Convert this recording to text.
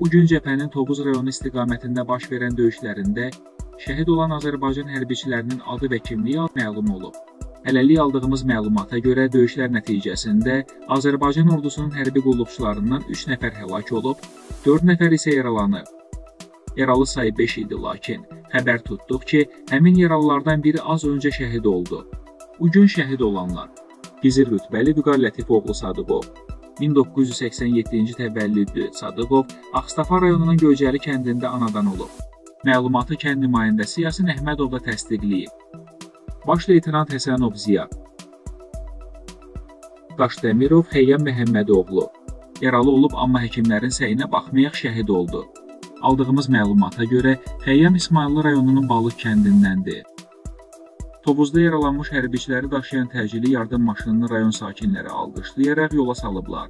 Bu gün cəbhənin Tovuz rayonu istiqamətində baş verən döyüşlərində şəhid olan Azərbaycan hərbiçilərinin adı və kimliyi məlum olub. Hələlik aldığımız məlumata görə döyüşlər nəticəsində Azərbaycan ordusunun hərbi qulluqçularından 3 nəfər həlak olub, 4 nəfər isə yaralanıb. Yaralı sayı 5 idi, lakin xəbər tutduq ki, həmin yaralılardan biri az öncə şəhid oldu. Bu gün şəhid olanlar Gizir rütbəli Vüqar Lətifoğlu Sadıqov 1987-ci təvəllüdlü Sadıqov Ağstafa rayonunun Göycəli kəndində anadan olub. Məlumatı kənd nümayəndəsi Yasin Əhmədov da təsdiqləyib. Baş leytenant Həsənov Ziya Daşdəmirov Xəyyam Məhəmmədoğlu Yaralı olub, amma həkimlərin səyinə baxmayaraq şəhid oldu. Aldığımız məlumata görə Xəyyam İsmayıllı rayonunun Balıq kəndindəndir. Tovuzda yaralanmış hərbiçiləri daşıyan təcili yardım maşınını rayon sakinləri alqışlayaraq yola salıblar.